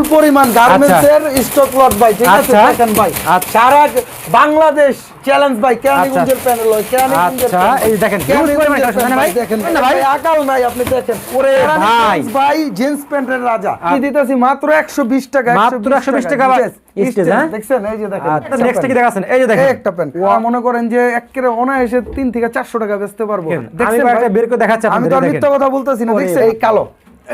বিপুল পরিমাণ গার্মেন্টস এর stock lot ভাই ঠিক আছে আচ্ছা। দেখেন ভাই আচ্ছা। সারা বাংলাদেশ চ্যালেঞ্জ ভাই কেরানীগঞ্জের আচ্ছা। প্যানেল কেরানীগঞ্জের আচ্ছা, এই দেখেন, পরিমাণ ভাই? দেখেন না ভাই? আকাল নাই আপনি দেখেন ওরে ভাই। ভাই জিন্স প্যান্টের রাজা কি দিতেছি মাত্র 120 টাকা মাত্র 120 টাকা ভাই। হ্যাঁ? দেখছেন এই যে দেখেন আচ্ছা একটা নেক্সট কি প্যান্ট। এই যে দেখেন একটা প্যান্ট মনে করেন যে একেবারে অনায়াসে তিন থেকে চারশো টাকা বেচতে পারব দেখেন, আমি বের করে দেখাচ্ছি আমি তো মিথ্যা কথা বলতেছি না দেখছেন এই কালো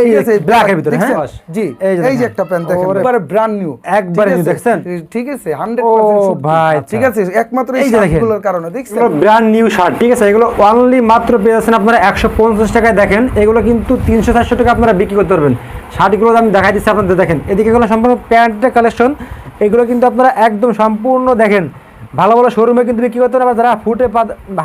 এই আছে, black ভিতরে, হ্যাঁ? জি এই যে এই যে দেখেন। একটা প্যান্ট দেখেন একবারে ব্র্যান্ড নিউ একবারে new, দেখছেন? ঠিক আছে 100% ভাই, ঠিক। আছে একমাত্র এই এই যে দেখেন। শার্টগুলোর কারণে দেখছেন এগুলো ব্র্যান্ড নিউ শার্ট ঠিক আছে এগুলো অনলি মাত্র আপনারা একশো পঞ্চাশ টাকায় দেখেন এগুলো কিন্তু টাকা আপনারা বিক্রি করতে পারবেন শার্টগুলো আমি দেখাই দিচ্ছি আপনাদের দেখেন এদিকে এগুলো সম্পূর্ণ প্যান্টের কালেকশন এগুলো কিন্তু আপনারা একদম সম্পূর্ণ দেখেন ভালো ভালো শোরুমে কিন্তু বিক্রি করতে পারবে যারা ফুটে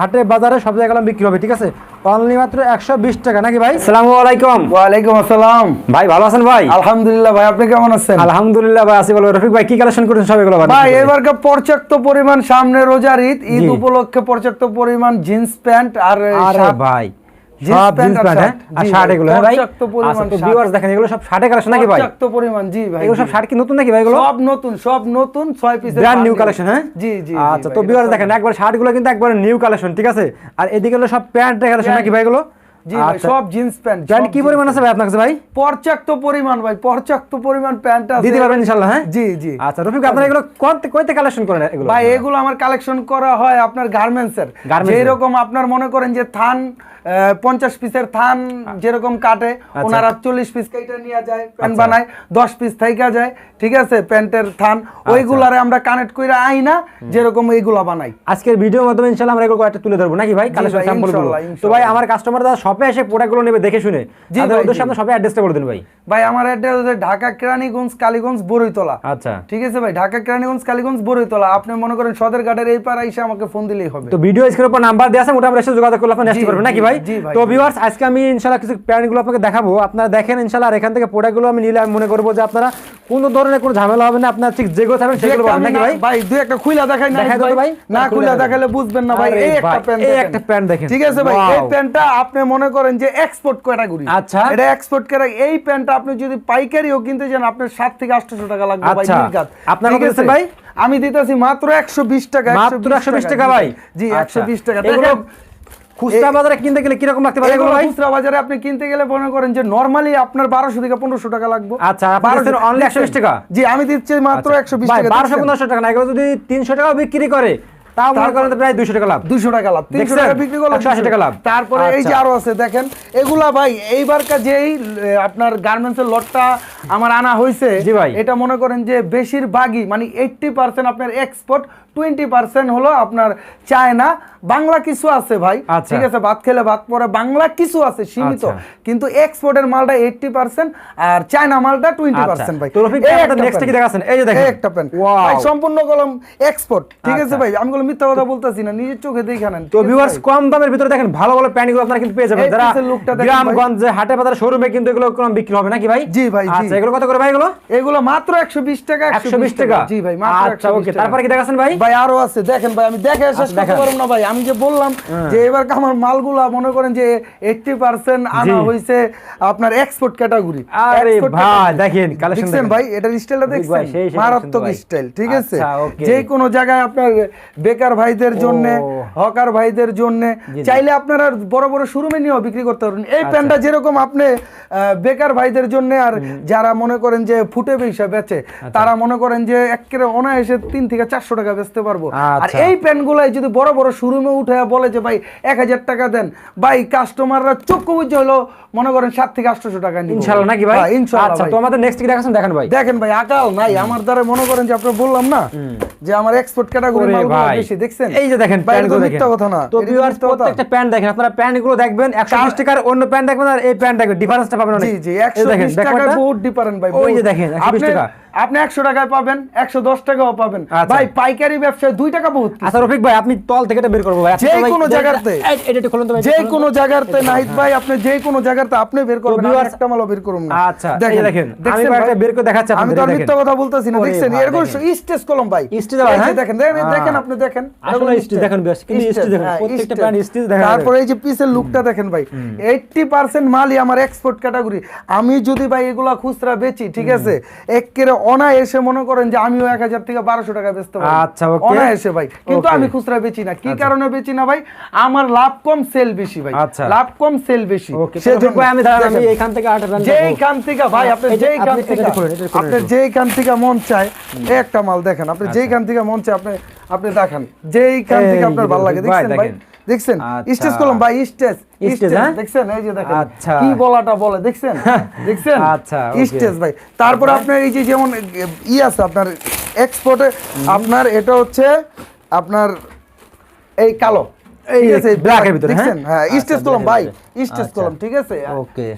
হাটে বাজারে সব জায়গায় বিক্রি হবে ঠিক আছে? অনলি মাত্র একশো বিশ টাকা নাকি ভাই? সালাম আলাইকুম। ওয়ালাইকুম আসসালাম। ভাই ভালো আছেন ভাই? আলহামদুলিল্লাহ ভাই আপনি কেমন আছেন? আলহামদুলিল্লাহ ভাই আসি বলো রফিক ভাই কি কালেকশন করেছেন সব এগুলো ভাই এবারকে পর্যাপ্ত পরিমাণ সামনে রোজার ঈদ ঈদ উপলক্ষে পর্যাপ্ত পরিমাণ জিন্স প্যান্ট আর ভাই সব জিন্স আর প্যান্ট হ্যাঁ? আর শার্ট এগুলো হ্যাঁ ভাই? পরিমাণ আচ্ছা শার্ট। ভিউয়ার্স দেখেন এগুলো সব শার্টের কালেকশন নাকি ভাই? পর্যাপ্ত পরিমাণ জি ভাই এগুলো সব শার্ট কি নতুন নাকি ভাই এগুলো? সব নতুন সব নতুন ছয় পিসের ব্র্যান্ড নিউ কালেকশন হ্যাঁ? জি আচ্ছা তো ভিউয়ার্স দেখেন একবার শার্টগুলো কিন্তু একবার নিউ কালেকশন ঠিক আছে? আর এদিকে হলো সব প্যান্ট কালেকশন নাকি ভাই এগুলো? সব জিন্স প্যান্ট প্যান্ট কি পরিমাণ আছে ভাই আপনার কাছে ভাই? পর্যাপ্ত পরিমাণ ভাই পর্যাপ্ত পরিমাণ প্যান্ট আছে। দিতে পারবেন ইনশাআল্লাহ হ্যাঁ? জি জি। আচ্ছা রফিক আপনারা এগুলো কইতে কালেকশন করেন এগুলো? ভাই এগুলো আমার কালেকশন করা হয় আপনার গার্মেন্টস এর Garments এর। আপনার মনে করেন যে থান পঞ্চাশ পিসের থান যেরকম কাটে ওনারা চল্লিশ পিস কেটে নিয়ে যায় প্যান্ট আচ্ছা। বানায় দশ পিস থাইকা যায় ঠিক আছে? প্যান্টের থান আচ্ছা। ওইগুলারে আমরা কানেক্ট করে আই না যেরকম এইগুলা বানাই। আজকের ভিডিওর মাধ্যমে ইনশাআল্লাহ আমরা এগুলো কয়েকটা তুলে ধরবো নাকি ভাই? কালেকশন তো ভাই আমার কাস্টমাররা শপে এসে প্রোডাক্টগুলো নেবে দেখে শুনে। জি তাদের উদ্দেশ্যে জি। শপে অ্যাড্রেসটা বলে দিন ভাই। ভাই আমার অ্যাড্রেস হচ্ছে ঢাকা কেরানীগঞ্জ কালীগঞ্জ বরৈতলা। আচ্ছা। ঠিক আছে ভাই ঢাকা কেরানীগঞ্জ কালীগঞ্জ বরৈতলা। আপনি মনে করেন সদর ঘাটের এই পাড়া এসে আমাকে ফোন দিলেই হবে। তো ভিডিও স্ক্রিনের উপর নাম্বার দেওয়া আছে ওটা আমরা এসে যোগাযোগ করলে আপনি জি, আসতে পারবেন নাকি ভাই? তো ভিউয়ার্স আজকে আমি ইনশাআল্লাহ কিছু প্যান্টগুলো আপনাকে দেখাবো। আপনারা দেখেন ইনশাআল্লাহ আর এখান থেকে প্রোডাক্টগুলো আমি নিলে আমি মনে করব যে আপনারা কোনো ধরনের কোনো ঝামেলা হবে না আপনার ঠিক যেগুলো থাকবেন সেগুলো পাবেন নাকি ভাই? ভাই দুই একটা খুইলা দেখাই না দেখাই ভাই। না খুলে খুইলা দেখালে বুঝবেন না ভাই এই একটা প্যান্ট এই। একটা প্যান্ট দেখেন। ঠিক আছে ভাই এই. প্যান্টটা আপনি মনে করেন যে এক্সপোর্ট ক্যাটাগরি আচ্ছা। এটা এক্সপোর্ট ক্যাটাগরি এই প্যান্টটা আপনি যদি পাইকারিও কিনতে যান আপনার 7 থেকে 800 টাকা লাগবে ভাই আচ্ছা। আপনার? ভাই? আমি দিতেছি মাত্র 120 টাকা মাত্র 120 টাকা ভাই জি আচ্ছা। 120 টাকা এগুলো খুচরা বাজারে কিনতে গেলে কীরকম লাগতে পারে এগুলো খুচরা বাজারে আপনি কিনতে গেলে মনে করেন যে নরমালি আপনার 1200 থেকে 1500 টাকা লাগবে আচ্ছা, আপনি দিচ্ছেন only 120 টাকা? জি আমি দিচ্ছি মাত্র 120 ভাই টাকা বারোশো দিচ্ছেন। পনেরোশো টাকা না এগুলো যদি তিনশো টাকা বিক্রি করে তাও মনে করেন প্রায় দুইশো টাকা লাভ দুশো টাকা লাভ? টাকা বিক্রি করলে 180 টাকা লাভ। তারপরে এই যে আচ্ছা। আরও আছে দেখেন এগুলা ভাই এইবারকার যেই আপনার গার্মেন্টস এর লটটা আমার আনা ভাই। এটা মনে করেন যে বেশিরভাগই মানে এইটটি পার্সেন্ট আপনার এক্সপোর্ট টোয়েন্টি পার্সেন্ট হলো আপনার চায়না। বাংলা কিছু আছে ভাই। আচ্ছা। ঠিক আছে ভাত খেলে ভাত পরে বাংলা কিছু আছে সীমিত। আচ্ছা। কিন্তু এক্সপোর্টের মালটা এইটটি পার্সেন্ট আর চায়না মালটা টোয়েন্টি পার্সেন্ট ভাই। এই একটা প্যান্ট। কি দেখাচ্ছেন? এই যে দেখেন। একটা প্যান্ট সম্পূর্ণ কলম এক্সপোর্ট ঠিক আছে আচ্ছা। ভাই আমি মিথ্যা কথা বলতেছি না নিজের চোখে দেখে নেন। তো ভিউয়ার্স কম দামের ভিতরে দেখেন ভালো ভালো প্যান্টগুলো আপনারা কিন্তু পেয়ে যাবেন। যারা গ্রামগঞ্জে হাটে বাজারে শোরুমে কিন্তু এগুলো কোনো বিক্রি হবে নাকি ভাই? জি ভাই। আচ্ছা এগুলো কত করে ভাই এগুলো? এগুলো মাত্র 120 টাকা 120 টাকা। জি ভাই মাত্র আচ্ছা ওকে তারপরে কি দেখাচ্ছেন ভাই ভাই আরও আছে দেখেন ভাই আমি দেখে শেষ করতে। পারব না ভাই আমি যে বললাম যে এবার আমার মালগুলা মনে করেন যে 80% আনা। হইছে আপনার এক্সপোর্ট ক্যাটাগরি আরে ভাই, দেখেন, দেখেন। ভাই এটার স্টাইলটা দেখছেন মারাত্মক। স্টাইল ঠিক আছে আচ্ছা, যে কোনো জায়গায় আপনার বেকার ভাইদের জন্য হকার ভাইদের জন্য। চাইলে আপনারা বড় বড় শোরুমে নিয়েও বিক্রি করতে পারবেন এই আচ্ছা। প্যান্টটা যেরকম আপনি বেকার ভাইদের জন্য আর যারা মনে করেন যে ফুটে বেশা বেচে আচ্ছা। তারা মনে করেন যে একেবারে অনায়াসে তিন থেকে চারশো টাকা বেচতে পারব। আর আচ্ছা। এই প্যান্টগুলাই যদি বড় বড় শোরুমে উঠে বলে যে ভাই এক হাজার টাকা দেন। ভাই কাস্টমাররা চক্ষু বুঝে হলো মনে করেন সাত থেকে আটশো টাকা নিবে। ইনশাআল্লাহ নাকি ভাই? হ্যাঁ, ইনশাআল্লাহ আচ্ছা তো আমাদের নেক্সট কি দেখাচ্ছেন? দেখেন ভাই। দেখেন ভাই আকাল নাই। আমার দ্বারা মনে করেন যে আপনি বললাম না যে আমার এক্সপোর্ট ক্যাটাগরি মালগুলো বেশি দেখছেন? এই যে দেখেন প্যান্টগুলো দেখেন। কথা না তো ভিউয়ার্স প্রত্যেকটা প্যান্ট দেখেন আপনারা প্যান্টগুলো দেখবেন 120 টাকার অন্য প্যান্ট দেখবেন আর এই প্যান্ট দেখবেন ডিফারেন্সটা পাবেন অনেক। জি জি দেখেন 120 টাকা বহুত ডিফারেন্ট ভাই ওই যে দেখেন 120 টাকা। আপনি একশো টাকায় পাবেন একশো দশ টাকাও পাবেন। আচ্ছা। ভাই পাইকারি ব্যবসায় দুই টাকা বহুত আচ্ছা রফিক ভাই আপনি তল থেকে এটা বের করব ভাই। যে কোনো জায়গাতে। একটু ভাই, যে কোনো জায়গাতে নাহিদ ভাই আপনি যে কোনো জায়গাতে আপনি বের করবেন। আমি একটা মালও বের করুন না। আচ্ছা, যে দেখেন, আমি ভাই? বের করে দেখাচ্ছি আমি তো মিথ্যা কথা বলতেছি না দেখছেন? এরকম স্টেজ কলম ভাই। স্টেজ যে হ্যাঁ? দেখেন দেখেন। দেখেন আপনি দেখেন। আসলে স্টেজ দেখেন বেশ, কিন্তু স্টেজ, দেখেন, হ্যাঁ, প্রত্যেকটা স্টেজ। স্টেজ দেখা তারপরে এই যে পিসের লুকটা দেখেন ভাই। এইটটি পার্সেন্ট মালই আমার এক্সপোর্ট ক্যাটাগরি আমি যদি ভাই এগুলা খুচরা বেচি ঠিক আছে? একেরে অনায়াসে মনে করেন যে আমিও এক হাজার থেকে বারোশো টাকা বেচতে পারি আচ্ছা, অনায়াসে ভাই। কিন্তু আমি খুচরা বেচি না। কি কারণে বেচি না ভাই? আমার লাভ কম সেল বেশি ভাই। আচ্ছা। লাভ কম সেল বেশি। সেজন্য ভাই আমি আমি দেখেন, থেকে যেইখান থেকে ভাই আপনি যেইখান থেকে আপনি যেইখান থেকে মন চায় একটা মাল দেখেন। আপনি যেইখান থেকে মন চায় আপনি আপনি দেখেন। যেইখান থেকে আপনার ভালো লাগে। দেখছেন ভাই। দেখছেন? আচ্ছা। স্টেজ করলাম ভাই স্টেজ। স্টেজ, হ্যাঁ? দেখছেন? এই যে দেখেন আচ্ছা। কি বলাটা বলে দেখছেন? দেখছেন? আচ্ছা, স্টেজ ভাই। তারপর আপনার এই যে যেমন ই আছে আপনার এক্সপোর্টে আপনার এটা হচ্ছে আপনার এই কালো। এই আছে? আছে, এর ভিতরে, দেখছেন? হ্যাঁ? হ্যাঁ স্টেজ আচ্ছা, কলম ভাই। স্টেজ আচ্ছা। কলম ঠিক আছে.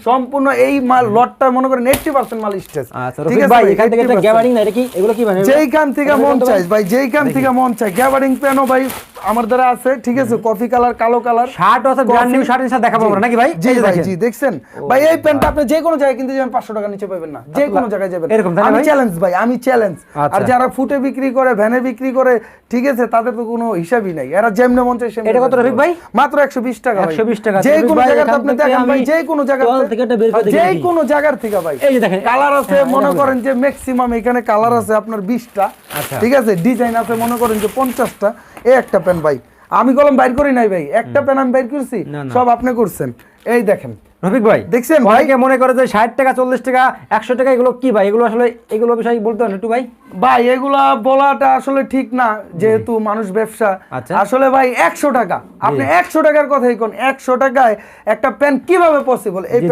সম্পূর্ণ এই মাল লটটা মনে করেন 80% মাল স্টেজ আচ্ছা রফিক ভাই এখান থেকে একটা গ্যাবারিং না এটা কি? এগুলো কি মানে যেইখান থেকে মন চাই ভাই যেইখান থেকে মন চাই গ্যাবারিং পেনও ভাই আমার দ্বারা আছে ঠিক আছে? কফি কালার কালো কালার শার্ট আছে ব্র্যান্ড নিউ শার্ট ইনশাআল্লাহ দেখাবো আমরা নাকি ভাই? জি এই যে দেখেন। জি দেখছেন? ভাই এই প্যান্টটা আপনি যে কোনো জায়গায় কিনতে যাবেন 500 টাকা নিচে পাবেন না। যে কোনো জায়গায় যাবেন। এরকম আমি চ্যালেঞ্জ ভাই আমি চ্যালেঞ্জ আচ্ছা। আর যারা ফুটে বিক্রি করে ভ্যানে বিক্রি করে ঠিক আছে তাদের তো কোনো হিসাবই নাই। এরা যেমনে মন চায় সেমনে এটা কত। রফিক ভাই? মাত্র 120 টাকা ভাই। 120 টাকা। যে কোনো এখান আপনি থেকে দেখেন ভাই যে কোনো জায়গাতে থেকে একটা বের করে যে কোনো জায়গার থেকে ভাই। এই যে দেখেন, কালার আছে হ্যাঁ, মনে করেন যে ম্যাক্সিমাম এখানে কালার আছে আপনার 20টা আচ্ছা। ঠিক আছে? ডিজাইন আছে মনে করেন যে 50টা এই একটা পেন ভাই আমি কলম বাইর করি নাই ভাই একটা পেন আমি বাইর করছি। সব আপনি করছেন। এই দেখেন। রফিক ভাই দেখছেন ভাই? অনেকে মনে করে যে ষাট টাকা চল্লিশ টাকা একশো টাকা এগুলো কি ভাই? এগুলো আসলে এগুলো বিষয়ে বলতে হবে একটু ভাই। ভাই এগুলা বলাটা আসলে ঠিক না যেহেতু মানুষ ব্যবসা। আচ্ছা। আসলে ভাই একশো টাকা। আপনি একশো টাকার কথাই কোন একশো টাকায় একটা প্যান্ট কীভাবে পসিবল এই জি।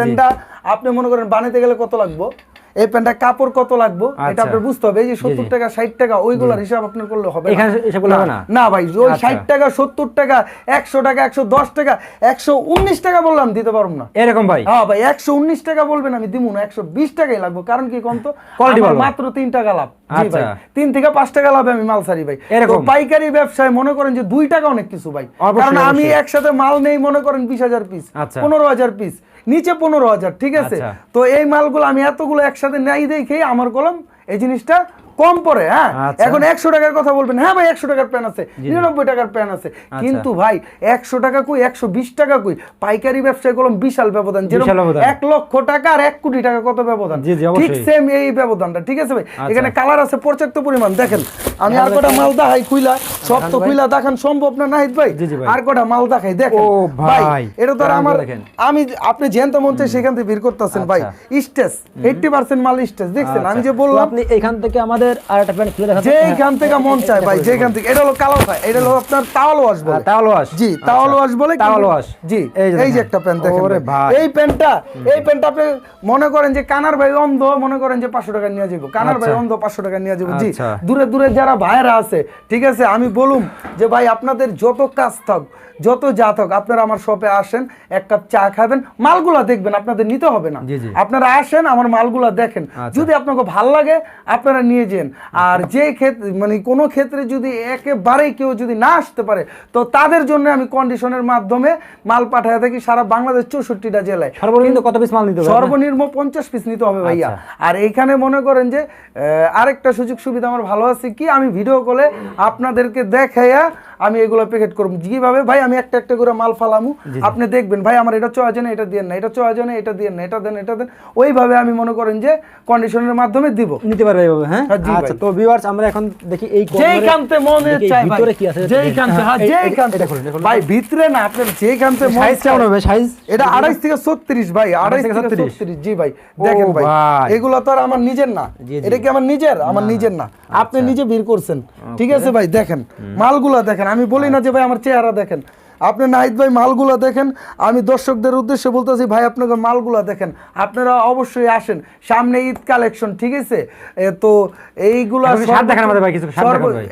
আপনি মনে করেন বানাইতে গেলে কত লাগবে? এই প্যান্টটা কাপড় কত লাগবে এটা আচ্ছা। আপনার বুঝতে হবে এই যে সত্তর জি। টাকা ষাট টাকা ওইগুলার হিসাব আপনার করলে হবে। এখানে হিসাব করলে হবে না? না ভাই ওই আচ্ছা। ষাট টাকা সত্তর টাকা একশো টাকা একশো দশ টাকা একশো উনিশ টাকা বললাম দিতে পারব না এরকম ভাই হ্যাঁ ভাই একশো উনিশ টাকা বলবেন আমি দিব না একশো বিশ টাকাই লাগবে কারণ কি কম তো। মাত্র তিন টাকা লাভ জি আচ্ছা। ভাই তিন থেকে পাঁচ টাকা লাভে আমি মাল সারি ভাই তো পাইকারি ব্যবসায় মনে করেন যে দুই টাকা অনেক কিছু ভাই কারণ আমি একসাথে মাল নেই মনে করেন বিশ হাজার পিস আচ্ছা। পনেরো হাজার পিস নিচে পনেরো হাজার ঠিক আছে আচ্ছা। তো এই মালগুলো আমি এতগুলো একসাথে নাই দেখে আমার কলম এই জিনিসটা কম পড়ে হ্যাঁ? আচ্ছা। এখন একশো টাকার কথা বলবেন। হ্যাঁ ভাই একশো টাকার প্যান আছে নিরানব্বই টাকার প্যান আছে। আচ্ছা। কিন্তু ভাই একশো টাকা কই একশো বিশ টাকা কই? পাইকারি ব্যবসায় কলম বিশাল ব্যবধান যেরকম এক লক্ষ টাকা আর এক কোটি টাকা কত ব্যবধান। ঠিক সেম এই ব্যবধানটা ঠিক আছে ভাই? আচ্ছা। এখানে কালার আছে পর্যাপ্ত পরিমাণ দেখেন। আমি আর কটা মাল দেখাই খুইলা সব তো খুইলা দেখান সম্ভব না নাহিদ ভাই। আর কটা মাল দেখাই দেখেন। ভাই, এটা তো আর আমার আমি আপনি যেন তো মন চাই সেখান থেকে বের করতেছেন ভাই। স্টেজ এইটটি পার্সেন্ট মাল স্টেজ দেখছেন? আমি যে। বললাম আপনি এখান থেকে আমাদের আর একটা প্যান্ট খুলে দেখা। যেখান থেকে মন চায় ভাই যেখান থেকে এটা হলো কালো ভাই এটা হলো আপনার তাওয়াল ওয়াশ বলে হ্যাঁ, তাওয়াল ওয়াশ। জি তাওয়াল ওয়াশ বলে তাওয়াল ওয়াশ। জি এই যে একটা প্যান্ট দেখেন ওরে ভাই। এই প্যান্টটা এই প্যান্টটা আপনি মনে করেন যে কানার ভাই অন্ধ মনে করেন যে পাঁচশো টাকা নিয়ে যাব কানার ভাই আচ্ছা। অন্ধ পাঁচশো টাকা নিয়ে যাব জি আচ্ছা। দূরে দূরে যারা ভাইরা আছে ঠিক আছে আমি বলুম যে ভাই আপনাদের যত কাজ থাক যত যা থাক আপনারা আমার শপে আসেন এক কাপ চা খাবেন মালগুলা দেখবেন আপনাদের নিতে হবে না। আপনারা আসেন আমার মালগুলা দেখেন। আচ্ছা। যদি আপনাকে ভালো লাগে আপনারা নিয়ে যান। আর যে ক্ষেত্রে মানে কোনো ক্ষেত্রে যদি একেবারেই কেউ যদি না আসতে পারে তো তাদের জন্য আমি কন্ডিশনের মাধ্যমে মাল পাঠায় থাকি সারা বাংলাদেশ চৌষট্টিটা জেলায়। সর্বনিম্ন কত পিস মাল নিতে হবে সর্বনিম্ন পঞ্চাশ পিস নিতে হবে ভাইয়া। আচ্ছা। আর এইখানে মনে করেন যে আরেকটা সুযোগ সুবিধা আমার ভালো আছে কি? আমি ভিডিও কলে আপনাদেরকে দেখাইয়া acá আমি এগুলো প্যাকেট করব। কীভাবে ভাই আমি একটা একটা করে মাল ফালামু। আপনি দেখবেন ভাই আমার এটা চয়েছে না এটা দিয়ে না এটা চয়েছে না এটা দিয়ে না এটা দেন এটা দেন। ওইভাবে আমি মনে করেন যে কন্ডিশনের মাধ্যমে দিব। নিতে পারবে এইভাবে হ্যাঁ? হ্যাঁ, আচ্ছা তো ভিউয়ার্স আমরা এখন দেখি এই যেই corner-এ- মনে চাই ভাই ভিতরে কি আছে যেই কান্তে হ্যাঁ এই- যেই এটা ভাই ভিতরে না আপনার যেই কান্তে মন সাইজ কেমন হবে? সাইজ এটা আড়াইশ থেকে ছত্রিশ ভাই আড়াইশ থেকে 36 জি ভাই দেখেন ভাই। এগুলো তো আর আমার নিজের না। এটা কি আমার নিজের? আমার নিজের না। আপনি নিজে বের করছেন। ঠিক আছে ভাই দেখেন। মালগুলা দেখেন আমি বলি না যে ভাই আমার চেহারা দেখেন। আপনি নাহিদ ভাই মালগুলা দেখেন আমি দর্শকদের উদ্দেশ্যে বলতেছি ভাই আপনাকে মালগুলা দেখেন। আপনারা অবশ্যই আসেন। সামনে ঈদ কালেকশন ঠিক আছে? তো এইগুলা।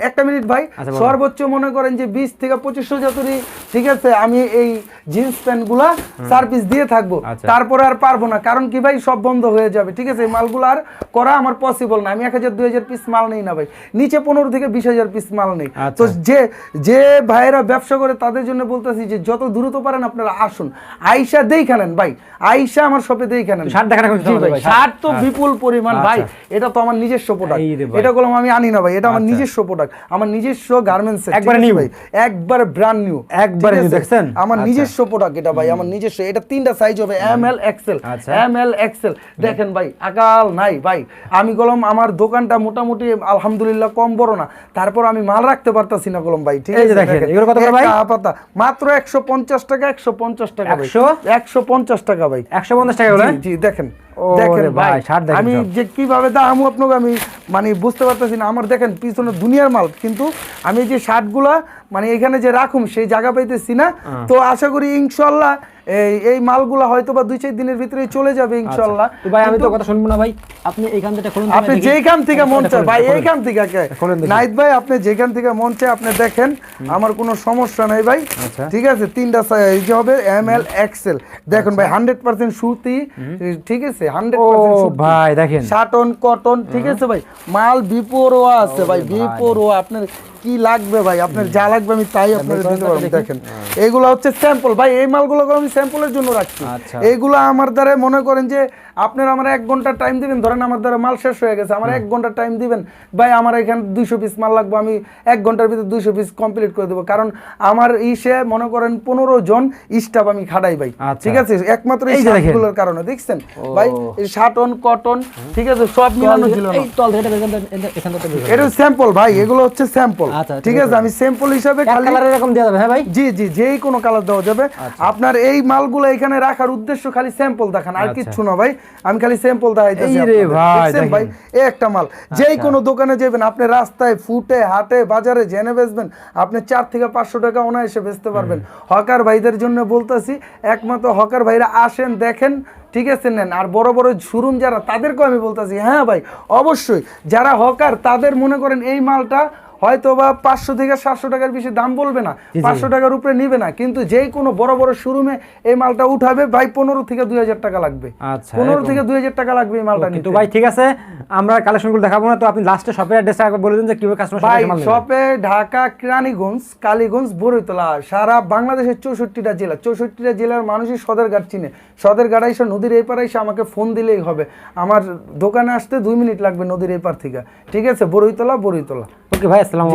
একটা মিনিট ভাই আচ্ছা, সর্বোচ্চ মনে করেন যে বিশ থেকে পঁচিশশো যতই ঠিক আছে? আমি এই জিন্স প্যান্টগুলা সার্ভিস দিয়ে থাকব। আচ্ছা। তারপরে আর পারব না কারণ কি ভাই সব বন্ধ হয়ে যাবে ঠিক আছে? এই মালগুলো আর করা আমার পসিবল না। আমি এক হাজার দুই হাজার পিস মাল নেই না ভাই। নিচে পনেরো থেকে বিশ হাজার পিস মাল নেই। আচ্ছা। তো যে যে ভাইয়েরা ব্যবসা করে তাদের জন্য বলতেছি যে যত দ্রুত পারেন আপনারা আসুন। আইসা দেখানেন ভাই। আইসা আমার শপে শার্ট দেখান এখন ভাই, ভাই, শার্ট তো বিপুল পরিমাণ ভাই। আচ্ছা। এটা তো আমার নিজস্ব প্রোডাক্ট। এটা করলাম আমি আনি না ভাই। এটা আমার আচ্ছা। নিজস্ব প্রোডাক্ট আমার নিজস্ব গার্মেন্টস একবারে new? ভাই? একবার ব্র্যান্ড নিউ একবারে new, দেখছেন? আমার আচ্ছা। নিজস্ব প্রোডাক্ট এটা ভাই। আমার নিজস্ব। এটা তিনটা সাইজ হবে M L XL. M L XL দেখেন ভাই আকাল নাই ভাই। আমি গলম আমার দোকানটা মোটামুটি আলহামদুলিল্লাহ কম বড় না। তারপর আমি মাল রাখতে পারতাছি না গলম ভাই ঠিক আছে? দেখেন, এগুলো কত করে ভাই? পাতা। মাত্র একশো পঞ্চাশ টাকা একশো পঞ্চাশ টাকা একশো? একশো পঞ্চাশ টাকা ভাই। একশো পঞ্চাশ টাকা জি, দেখেন ভাই, আমি যে কীভাবে দাম আপনাকে আমি মানে বুঝতে পারতেছি না। আমার দেখেন পিছনে দুনিয়ার মাল কিন্তু আমি যে শার্টগুলা মানে এখানে যে রাখুম সেই জায়গা পাইতেছি না। তো আশা করি ইনশাল্লাহ এই এই মালগুলা হয়তো বা দুই চার দিনের ভিতরেই চলে যাবে ইনশাল্লাহ। তো ভাই আমি তো কথা শুনব না ভাই। আপনি এইখান থেকে খুলুন আপনি। যেখান থেকে মন চায় ভাই এইখান থেকে। খোলেন ভাই আপনি যেখান থেকে মন চায় আপনি দেখেন। আমার কোনো সমস্যা নাই ভাই। আচ্ছা। ঠিক আছে তিনটা সাইজ হবে এম এল এক্সেল। দেখুন ভাই হান্ড্রেড পার্সেন্ট সুতি। ঠিক আছে হান্ড্রেড ও ভাই দেখেন। Satin cotton. ঠিক আছে ভাই মাল বিপরোয়া আছে ভাই বিপরোয়া। আপনার কি লাগবে ভাই? আপনার যা লাগবে আমি তাই আপনার দিতে পারব। দেখেন। এগুলো হচ্ছে স্যাম্পল ভাই এই মালগুলো আমি স্যাম্পলের জন্য রাখছি। আচ্ছা। এইগুলো আমার দ্বারা মনে করেন যে আপনার আমার এক ঘণ্টা টাইম দিবেন। ধরেন আমার দ্বারা মাল শেষ হয়ে গেছে আমার এক ঘণ্টা টাইম দিবেন। ভাই আমার এখানে দুইশো পিস মাল লাগবে আমি এক ঘণ্টার ভিতরে দুইশো পিস কমপ্লিট করে দেবো। কারণ আমার ইসে মনে করেন পনেরো জন স্টাফ আমি খাটাই ভাই। আচ্ছা। ঠিক আছে? একমাত্র এই শার্টগুলোর কারণে দেখছেন? ভাই শাটন কটন ঠিক আছে? সব মিলানো ছিল না। এটা স্যাম্পল ভাই এগুলো হচ্ছে স্যাম্পল ঠিক আছে আমি স্যাম্পল হিসাবে কালারের এরকম দেওয়া যাবে হ্যাঁ ভাই? জি জি যেই কোনো কালার দেওয়া যাবে। আচ্ছা। আপনার এই মালগুলো এখানে রাখার উদ্দেশ্য খালি স্যাম্পল দেখান আর আচ্ছা। কিচ্ছু না ভাই। আমি খালি স্যাম্পল দেখাইতেছি এই রে ভাই, দেখেন। ভাই? এই একটা মাল। যেই আচ্ছা। কোনো দোকানে যাবেন আপনি রাস্তায় ফুটে হাটে বাজারে জেনে বেচবেন আপনি চার থেকে পাঁচশো টাকা অনায়াসে বেচতে পারবেন। হকার ভাইদের জন্য বলতেছি একমাত্র হকার ভাইরা আসেন দেখেন ঠিক আছে নেন। আর বড় বড় শোরুম যারা তাদেরকেও আমি বলতেছি হ্যাঁ ভাই অবশ্যই। যারা হকার তাদের মনে করেন এই মালটা হয়তো বা পাঁচশো থেকে সাতশো টাকার বেশি দাম বলবে না পাঁচশো টাকার উপরে নিবে না কিন্তু যেই কোনো বড় বড় শোরুমে এই মালটা উঠাবে ভাই পনেরো থেকে দুই হাজার টাকা লাগবে। আচ্ছা, পনেরো থেকে দুই হাজার টাকা লাগবে এই মালটা কিন্তু নিতে। ভাই ঠিক আছে আমরা কালেকশনগুলো দেখাবো না তো আপনি লাস্টে শপের অ্যাড্রেসটা একবার বলে দিন যে কীভাবে কাস্টমার ভাই শপে ঢাকা কেরানীগঞ্জ কালীগঞ্জ বরৈতলা সারা বাংলাদেশের চৌষট্টিটা জেলা চৌষট্টিটা জেলার মানুষই সদরঘাট চিনে। সদরঘাট এসে নদীর এই পারে এসে আমাকে ফোন দিলেই হবে। আমার দোকানে আসতে দুই মিনিট লাগবে নদীর এই পার থেকে। ঠিক আছে বরৈতলা বরৈতলা ওকে ভাই আসসালামু